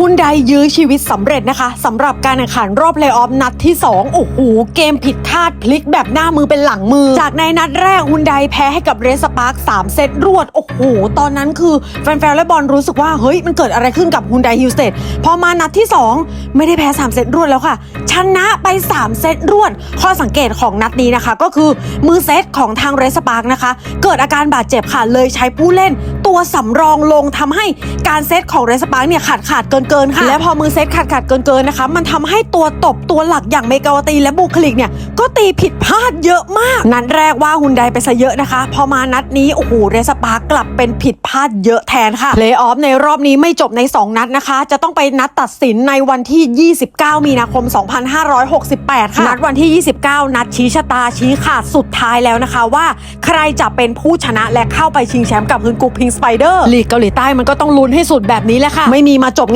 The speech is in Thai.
ฮุนไดยื้อชีวิตสำเร็จนะคะสำหรับการแข่งขันรอบเลย์ออฟนัดที่2โอ้โหเกมผิดคาดพลิกแบบหน้ามือเป็นหลังมือ จากในนัดแรกฮุนไดแพ้ให้กับเรสปาร์ค3เซตรวดโอ้โหตอนนั้นคือแฟนๆและบอลรู้สึกว่าเฮ้ยมันเกิดอะไรขึ้นกับฮุนไดฮิลสเตดพอมานัดที่ 2 ไม่ได้แพ้3เซตรวดแล้วค่ะ ชนะไป 3 เซตรวด ข้อสังเกตของนัดนี้นะคะ ก็คือมือเซตของทางเรสปาร์คนะคะ เกิดอาการบาดเจ็บค่ะเลยใช้ผู้เล่น ตัวสำรองลงทำให้การเซตของเรสปาร์คเนี่ยขาดขาดเกินเกินๆค่ะ และพอมือเซตขาดขาดเกินเกินๆนะคะ มันทำให้ตัวตบตัวหลักอย่างเมกาวตีและบุคลิกเนี่ยก็ตีผิดพลาดเยอะมาก นัดแรกว่าฮุนไดไปซะเยอะนะคะ พอมานัดนี้โอ้โหเรสปาร์คกลับเป็นผิดพลาดเยอะแทนค่ะเลย์ออฟในรอบนี้ไม่จบใน 2 นัดนะคะ จะต้องไปนัดตัดสินในวันที่ 29 มีนาคม 2568 ค่ะ นัดวันที่ 29 นัดชี้ชะตาชี้ขาดสุดท้ายแล้วนะคะว่า ใครจะเป็นผู้ชนะและเข้าไปชิงแชมป์กับฮึนกุกพิงสไปเดอร์ลีกเกาหลีใต้มันก็ต้องลุ้นให้สุดแบบนี้แหละค่ะ ไม่มีมาจบ